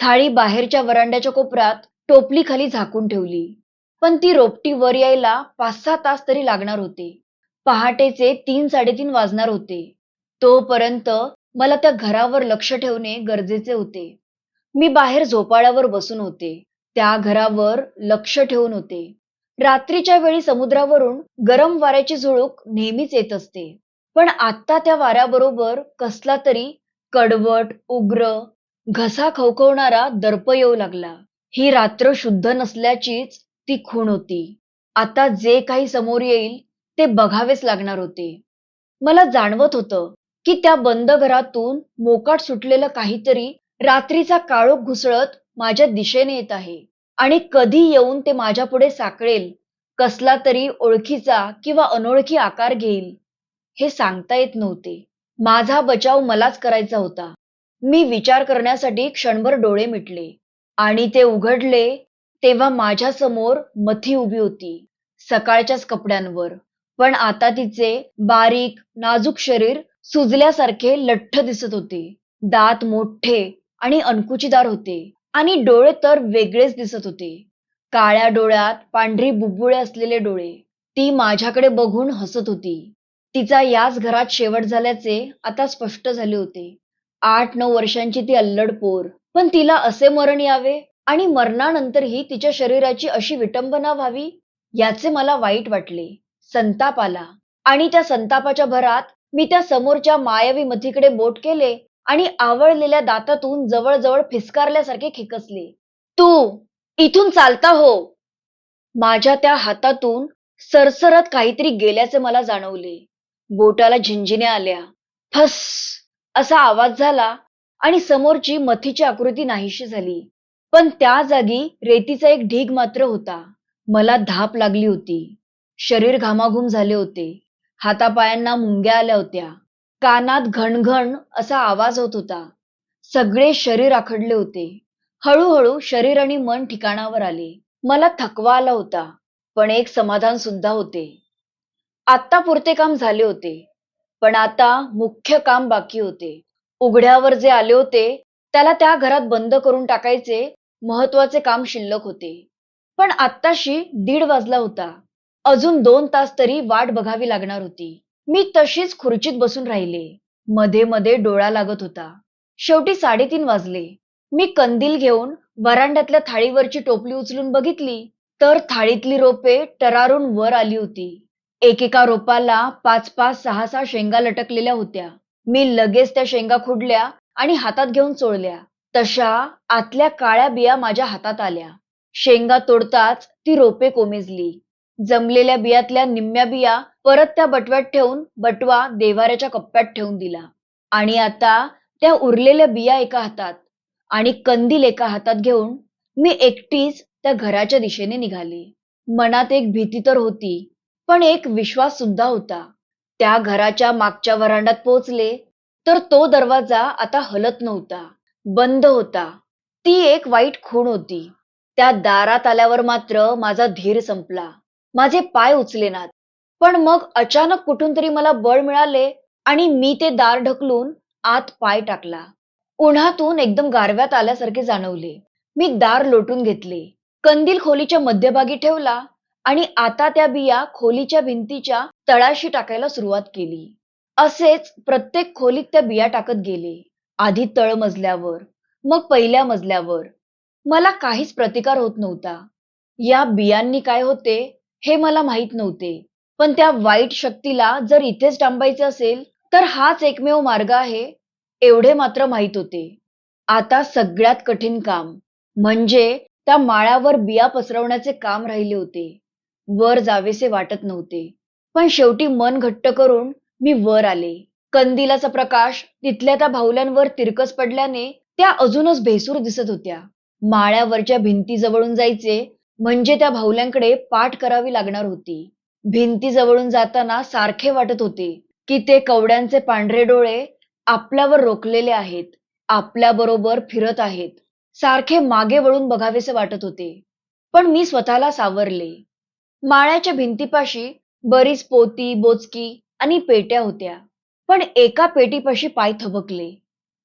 थाळी बाहेरच्या वरांड्याच्या कोपऱ्यात टोपली खाली झाकून ठेवली. पण ती रोपटी वर यायला पाच सहा तास तरी लागणार होते. पहाटेचे तीन साडेतीन वाजणार होते. तोपर्यंत मला त्या घरावर लक्ष ठेवणे गरजेचे होते. मी बाहेर झोपाळ्यावर बसून होते. त्या घरावर लक्ष ठेवून होते. रात्रीच्या वेळी समुद्रावरून गरम वाऱ्याची झुळूक नेहमीच येत असते. पण आत्ता त्या वाऱ्याबरोबर कसला तरी कडवट उग्र घसा खवखवणारा दर्प येऊ लागला. ही रात्र शुद्ध नसल्याचीच ती खूण होती. आता जे काही समोर येईल ते बघावेच लागणार होते. मला जाणवत होतं की त्या बंद घरातून मोकाट सुटलेलं काहीतरी रात्रीचा काळोख घुसळत माझ्या दिशेने येत आहे आणि कधी येऊन ते माझ्या पुढे साकळेल कसला तरी ओळखीचा किंवा अनोळखी आकार घेईल हे सांगता येत नव्हते. माझा बचाव मलाच करायचा होता. मी विचार करण्यासाठी क्षणभर डोळे मिटले आणि ते उघडले तेव्हा माझ्यासमोर मथी उभी होती सकाळच्याच कपड्यांवर. पण आता तिचे बारीक नाजूक शरीर सुजल्यासारखे लठ्ठ दिसत होते. दात मोठे आणि अणकुचीदार होते आणि डोळे तर वेगळेच दिसत होते. काळ्या डोळ्यात पांढरी बुबुळे असलेले डोळे ती माझ्याकडे बघून हसत होती. तिचा याच घरात शेवट झाल्याचे आता स्पष्ट झाले होते. आठ नऊ वर्षांची ती अल्लड पोर. पण तिला असे मरण यावे? आणि मरणानंतरही तिच्या शरीराची अशी विटंबना व्हावी? याचे मला वाईट वाटले. संताप आला. आणि त्या संतापाच्या भरात मी त्या समोरच्या मायावी मथीकडे बोट केले आणि आवळलेल्या दातातून जवळजवळ फिसकारल्यासारखे खेकसले. तू इथून चालता हो. माझ्या त्या हातातून सरसरत काहीतरी गेल्याचे मला जाणवले. बोटाला झिंजिण्या आल्या. फस! असा आवाज झाला आणि समोरची मथीची आकृती नाहीशी झाली. पण त्या जागी रेतीचा एक ढीग मात्र होता. मला धाप लागली होती. शरीर घामाघूम झाले होते. हातापायांना मुंग्या आल्या होत्या. कानात घणघण असा आवाज होत होता. सगळे शरीर आखडले होते. हळूहळू शरीर आणि मन ठिकाणावर आले. मला थकवा आला होता. पण एक समाधान सुद्धा होते. आत्ता पुरते काम झाले होते. पण आता मुख्य काम बाकी होते. उघड्यावर जे आले होते त्याला त्या घरात बंद करून टाकायचे महत्त्वाचे काम शिल्लक होते. पण आत्ताशी दीड वाजला होता. अजून दोन तास तरी वाट बघावी लागणार होती. मी तशीच खुर्चीत बसून राहिले. मध्ये मध्ये डोळा लागत होता. शेवटी साडेतीन वाजले. मी कंदील घेऊन वरांड्यातल्या थाळीवरची टोपली उचलून बघितली तर थाळीतली रोपे टरारून वर आली होती. एकेका रोपाला पाच पाच सहा सहा शेंगा लटकलेल्या होत्या. मी लगेच त्या शेंगा खुडल्या आणि हातात घेऊन चोळल्या. तशा आतल्या काळ्या बिया माझ्या हातात आल्या. शेंगा तोडताच ती रोपे कोमेजली. जमलेल्या बियातल्या निम्म्या बिया परत त्या बटव्यात ठेवून बटवा देवाऱ्याच्या कप्प्यात ठेवून दिला. आणि आता त्या उरलेल्या बिया एका हातात आणि कंदील एका हातात घेऊन मी एकटीच त्या घराच्या दिशेने निघाली. मनात एक भीती तर होती. पण एक विश्वास सुद्धा होता. त्या घराच्या मागच्या वरांडात पोचले तर तो दरवाजा आता हलत नव्हता बंद होता. ती एक वाईट खूण होती. त्या दारात आल्यावर मात्र माझा धीर संपला. माझे पाय उचलेनात पण मग अचानक कुठून तरी मला बळ मिळाले आणि मी ते दार ढकलून आत पाय टाकला. उन्हातून एकदम गारव्यात आल्यासारखे जाणवले. मी दार लोटून घेतले. कंदील खोलीच्या मध्यभागी ठेवला. आणि आता त्या बिया खोलीच्या भिंतीच्या तळाशी टाकायला सुरुवात केली. असेच प्रत्येक खोलीत त्या बिया टाकत गेले. आधी तळ मजल्यावर मग पहिल्या मजल्यावर. मला काहीच प्रतिकार होत नव्हता. या बियांनी काय होते हे मला माहीत नव्हते. पण त्या वाईट शक्तीला जर इथेच डांबायचे असेल तर हाच एकमेव मार्ग आहे एवढे मात्र माहीत होते. आता सगळ्यात कठीण काम म्हणजे त्या माळ्यावर बिया पसरवण्याचे काम राहिले होते. वर जावेसे वाटत नव्हते. पण शेवटी मन घट्ट करून मी वर आले. कंदिलाचा प्रकाश तिथल्या त्या भावल्यांवर तिरकस पडल्याने त्या अजूनच भेसूर दिसत होत्या. माळ्यावरच्या भिंती जवळून जायचे म्हणजे त्या भावल्यांकडे पाठ करावी लागणार होती. भिंती जवळून जाताना सारखे वाटत होते की ते कवड्यांचे पांढरे डोळे आपल्यावर रोखलेले आहेत आपल्याबरोबर फिरत आहेत. सारखे मागे वळून बघावेसे वाटत होते. पण मी स्वतःला सावरले. माळ्याच्या भिंतीपाशी बरीच पोती बोचकी आणि पेट्या होत्या. पण एका पेटीपाशी पाय थबकले.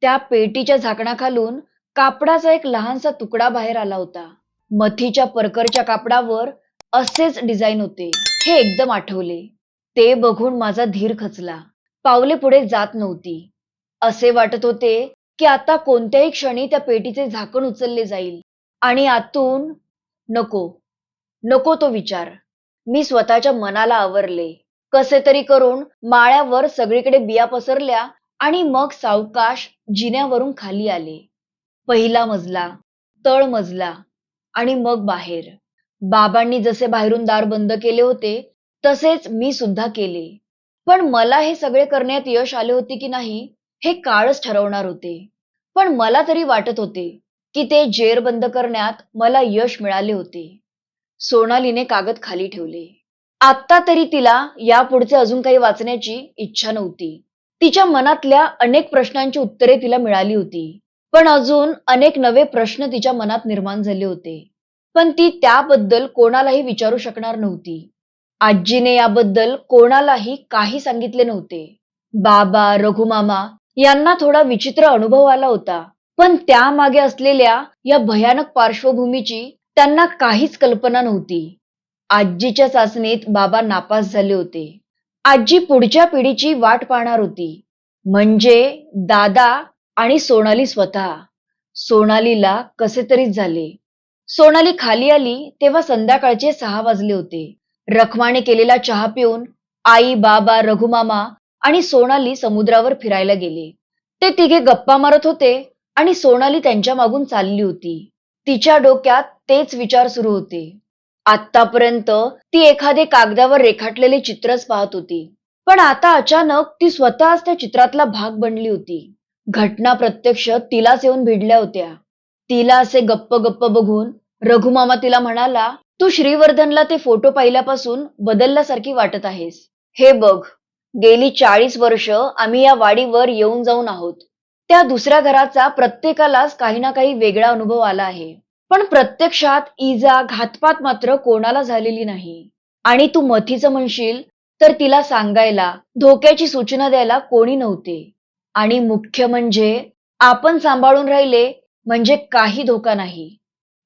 त्या पेटीच्या झाकणाखालून कापडाचा एक लहानसा तुकडा बाहेर आला होता. मथीच्या परकरच्या कापडावर असेच डिझाईन होते. हे एकदम आठवले. ते बघून माझा धीर खचला. पावले पुढे जात नव्हती. असे वाटत होते की आता कोणत्याही क्षणी त्या पेटीचे झाकण उचलले जाईल. आणि आतून नको. नको तो विचार. मी स्वतःच्या मनाला आवरले. कसे तरी करून माळ्यावर सगळीकडे बिया पसरल्या आणि मग सावकाश जिन्यावरून खाली आले. पहिला मजला तळ मजला आणि मग बाहेर. बाबांनी जसे बाहेरून दार बंद केले होते तसेच मी सुद्धा केले. पण मला हे सगळे करण्यात यश आले होते की नाही हे काळच ठरवणार होते. पण मला तरी वाटत होते की ते जेर बंद करण्यात मला यश मिळाले होते. सोनालीने कागद खाली ठेवले. आत्ता तरी तिला यापुढचे अजून काही वाचण्याची इच्छा नव्हती. तिच्या मनातल्या अनेक प्रश्नांची उत्तरे तिला मिळाली होती. पण अजून अनेक नवे प्रश्न तिच्या मनात निर्माण झाले होते. पण ती त्याबद्दल कोणालाही विचारू शकणार नव्हती. आजीने याबद्दल कोणालाही काही सांगितले नव्हते. बाबा रघुमामा यांना थोडा विचित्र अनुभव आला होता. पण त्यामागे असलेल्या या भयानक पार्श्वभूमीची त्यांना काहीच कल्पना नव्हती. आजीच्या चाचणीत बाबा नापास झाले होते. आजी पुढच्या पिढीची वाट पाहणार होती. म्हणजे दादा आणि सोनाली स्वतः. सोनालीला कसे तरीच झाले. सोनाली खाली आली तेव्हा संध्याकाळचे सहा वाजले होते. रखमाने केलेला चहा पिऊन आई बाबा रघुमामा आणि सोनाली समुद्रावर फिरायला गेले. ते तिघे गप्पा मारत होते आणि सोनाली त्यांच्या मागून चालली होती. तिच्या डोक्यात तेच विचार सुरू होते. आतापर्यंत ती एखादे कागदावर रेखाटलेले चित्रच पाहत होती. पण आता अचानक ती स्वतःच त्या चित्रातला भाग बनली होती. घटना प्रत्यक्ष तिलाच येऊन भिडल्या होत्या. तिला असे गप्प गप्प बघून रघुमामा तिला म्हणाला तू श्रीवर्धनला ते फोटो पाहिल्यापासून बदलल्यासारखी वाटत आहेस. हे बघ गेली चाळीस वर्ष आम्ही या वाडीवर येऊन जाऊन आहोत. त्या दुसऱ्या घराचा प्रत्येकालाच काही ना काही वेगळा अनुभव आला आहे. पण प्रत्यक्षात इजा घातपात मात्र कोणाला झालेली नाही. आणि तू मथीचं म्हणशील तर तिला सांगायला धोक्याची सूचना द्यायला कोणी नव्हते. आणि मुख्य म्हणजे आपण सांभाळून राहिले म्हणजे काही धोका नाही.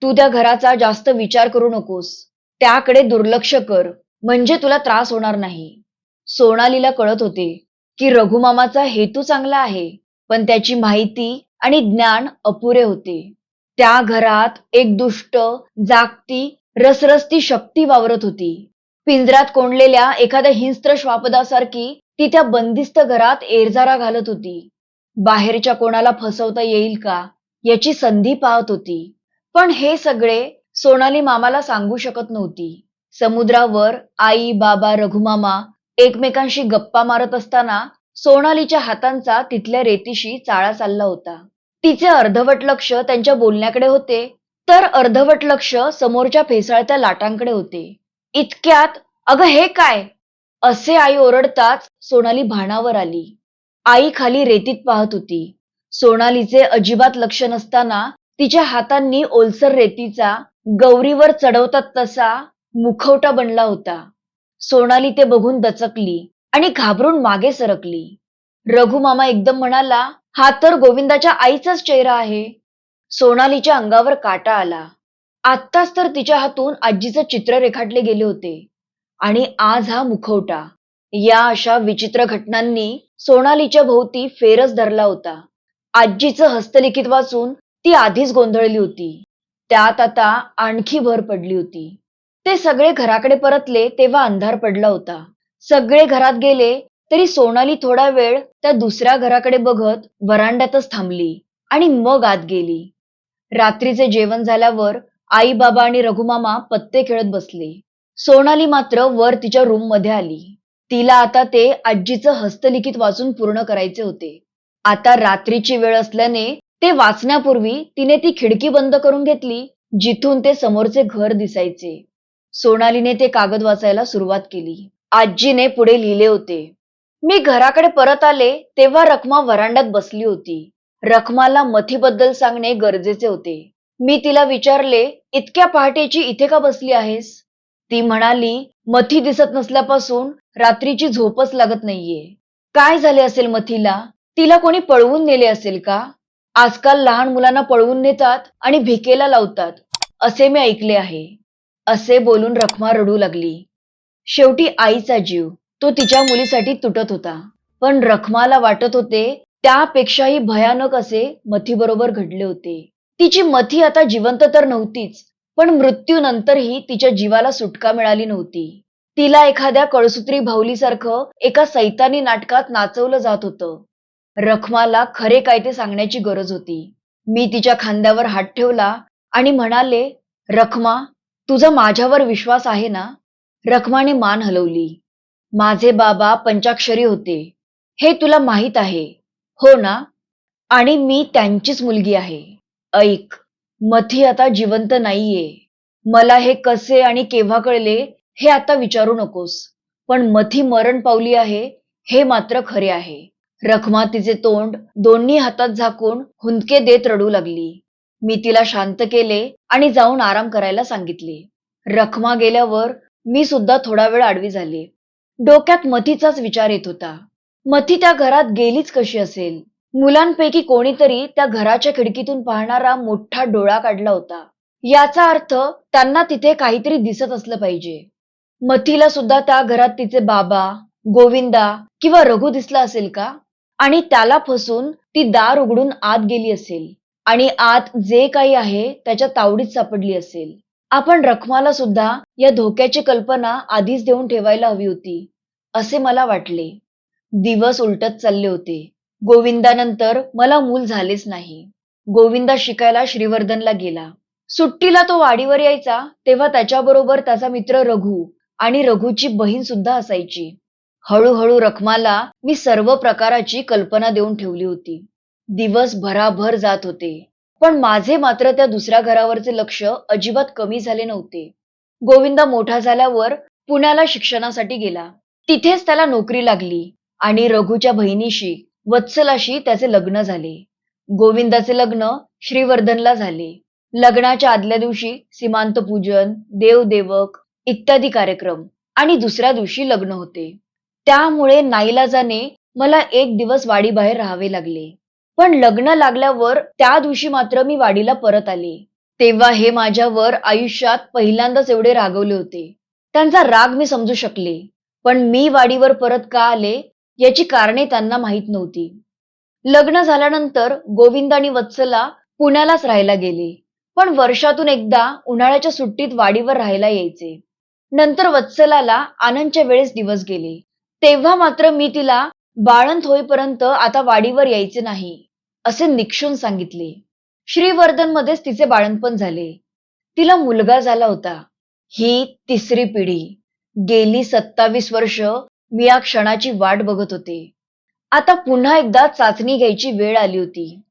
तू त्या घराचा जास्त विचार करू नकोस. त्याकडे दुर्लक्ष कर म्हणजे तुला त्रास होणार नाही. सोनालीला कळत होते की रघुमामाचा हेतू चांगला आहे. पण त्याची माहिती आणि ज्ञान अपुरे होते. त्या घरात एक दुष्ट जागती रसरसती शक्ती वावरत होती. पिंजऱ्यात कोंडलेल्या एखाद्या हिंस्त्र श्वापदासारखी ती त्या बंदिस्त घरात एरझारा घालत होती. बाहेरच्या कोणाला फसवता येईल का याची संधी पाहत होती. पण हे सगळे सोनाली मामाला सांगू शकत नव्हती. समुद्रावर आई बाबा रघुमामा एकमेकांशी गप्पा मारत असताना सोनालीच्या हातांचा तिथल्या रेतीशी चाळा चालला होता. तिचे अर्धवट लक्ष त्यांच्या बोलण्याकडे होते. तर अर्धवट लक्ष समोरच्या फेसाळत्या लाटांकडे होते. इतक्यात अगं हे काय? असे आई ओरडताच सोनाली भानावर आली. आई खाली रेतीत पाहत होती. सोनालीचे अजिबात लक्ष नसताना तिच्या हातांनी ओलसर रेतीचा गौरीवर चढवतात तसा मुखवटा बनला होता. सोनाली ते बघून दचकली. आणि घाबरून मागे सरकली. रघुमामा एकदम म्हणाला हा तर गोविंदाच्या आईचाच चेहरा आहे. सोनालीच्या अंगावर काटा आला. आत्ताच तर तिच्या हातून आजीचं चित्र रेखाटले गेले होते. आणि आज हा मुखवटा. या अशा विचित्र घटनांनी सोनालीच्या भोवती फेरच धरला होता. आजीचं हस्तलिखित वाचून ती आधीच गोंधळली होती. त्यात आता आणखी भर पडली होती. ते सगळे घराकडे परतले तेव्हा अंधार पडला होता. सगळे घरात गेले तरी सोनाली थोडा वेळ त्या दुसऱ्या घराकडे बघत वरांड्यातच थांबली आणि मग आत गेली. रात्रीचे जेवण झाल्यावर आई बाबा आणि रघुमामा पत्ते खेळत बसले. सोनाली मात्र वर तिच्या रूममध्ये आली. तिला आता ते आजीचं हस्तलिखित वाचून पूर्ण करायचे होते. आता रात्रीची वेळ असल्याने ते वाचण्यापूर्वी तिने ती खिडकी बंद करून घेतली जिथून ते समोरचे घर दिसायचे. सोनालीने ते कागद वाचायला सुरुवात केली. आजीने पुढे लिहिले होते. मी घराकडे परत आले तेव्हा रखमा वरांड्यात बसली होती. रखमाला मथीबद्दल सांगणे गरजेचे होते. मी तिला विचारले इतक्या पहाटेची इथे का बसली आहेस? ती म्हणाली मथी दिसत नसल्यापासून रात्रीची झोपच लागत नाहीये. काय झाले असेल मथीला? तिला कोणी पळवून नेले असेल का? आजकाल लहान मुलांना पळवून नेतात आणि भिकेला लावतात असे मी ऐकले आहे. असे बोलून रखमा रडू लागली. शेवटी आईचा जीव तो तिच्या मुलीसाठी तुटत होता. पण रखमाला वाटत होते त्यापेक्षाही भयानक असे मथीबरोबर घडले होते. तिची मथी आता जिवंत तर नव्हतीच पण मृत्यूनंतरही तिच्या जीवाला सुटका मिळाली नव्हती. तिला एखाद्या कळसूत्री भाऊलीसारखं एका सैतानी नाटकात नाचवलं जात होतं. रखमाला खरे काय ते सांगण्याची गरज होती. मी तिच्या खांद्यावर हात ठेवला आणि म्हणाले रखमा तुझा माझ्यावर विश्वास आहे ना? रखमाने मान हलवली. माझे बाबा पंचाक्षरी होते. हे तुला माहीत आहे. हो ना? आणि मी त्यांचीच मुलगी आहे. ऐक मथी आता जिवंत नाहीये. मला हे कसे आणि केव्हा कळले हे आता विचारू नकोस. पण मथी मरण पावली आहे हे मात्र खरे आहे. रखमा तिचे तोंड दोन्ही हातात झाकून हुंदके देत रडू लागली. मी तिला शांत केले आणि जाऊन आराम करायला सांगितले. रखमा गेल्यावर मी सुद्धा थोडा वेळ आडवी झाले. डोक्यात मथीचाच विचार येत होता. मथी त्या घरात गेलीच कशी असेल? मुलांपैकी कोणीतरी त्या घराच्या खिडकीतून पाहणारा मोठा डोळा काढला होता. याचा अर्थ त्यांना तिथे काहीतरी दिसत असलं पाहिजे. मथीला सुद्धा त्या घरात तिचे बाबा गोविंदा किंवा रघु दिसला असेल का? आणि त्याला फसून ती दार उघडून आत गेली असेल. आणि आत जे काही आहे त्याच्या तावडीत सापडली असेल. आपण रखमाला सुद्धा या धोक्याची कल्पना आधीच देऊन ठेवायला हवी होती असे मला वाटले. दिवस उलटत चालले होते. गोविंदानंतर मला मूल झालेच नाही. गोविंदा शिकायला श्रीवर्धनला गेला. सुट्टीला तो वाडीवर यायचा तेव्हा त्याच्याबरोबर त्याचा मित्र रघु आणि रघुची बहीण सुद्धा असायची. हळूहळू रखमाला मी सर्व प्रकाराची कल्पना देऊन ठेवली होती. दिवस भराभर जात होते. पण माझे मात्र त्या दुसऱ्या घरावरचे लक्ष अजिबात कमी झाले नव्हते. गोविंदा मोठा झाल्यावर पुण्याला शिक्षणासाठी गेला. तिथेच त्याला नोकरी लागली आणि रघुच्या बहिणीशी वत्सलाशी त्याचे लग्न झाले. गोविंदाचे लग्न श्रीवर्धनला झाले. लग्नाच्या आदल्या दिवशी सीमांत पूजन देवदेवक इत्यादी कार्यक्रम आणि दुसऱ्या दिवशी लग्न होते. त्यामुळे नाईलाजाने मला एक दिवस वाडीबाहेर राहावे लागले. पण लग्न लागल्यावर त्या दिवशी मात्र मी वाडीला परत आले. तेव्हा हे माझ्यावर आयुष्यात पहिल्यांदाच एवढे रागवले होते. त्यांचा राग मी समजू शकले. पण मी वाडीवर परत का आले याची कारणे त्यांना माहीत नव्हती. लग्न झाल्यानंतर गोविंद आणि वत्सला पुण्यालाच राहायला गेले. पण वर्षातून एकदा उन्हाळ्याच्या सुट्टीत वाडीवर राहायला यायचे. नंतर वत्सलाला आनंदच्या वेळेस दिवस गेले. तेव्हा मात्र मी तिला बाळंत होईपर्यंत आता वाडीवर यायचे नाही. असे निक्षून सांगितले. श्रीवर्धन मध्येच तिचे बाळंतपण झाले. तिला मुलगा झाला होता. ही तिसरी पिढी. गेली सत्तावीस वर्ष मी या क्षणाची वाट बघत होते. आता पुन्हा एकदा चाचणी घ्यायची वेळ आली होती.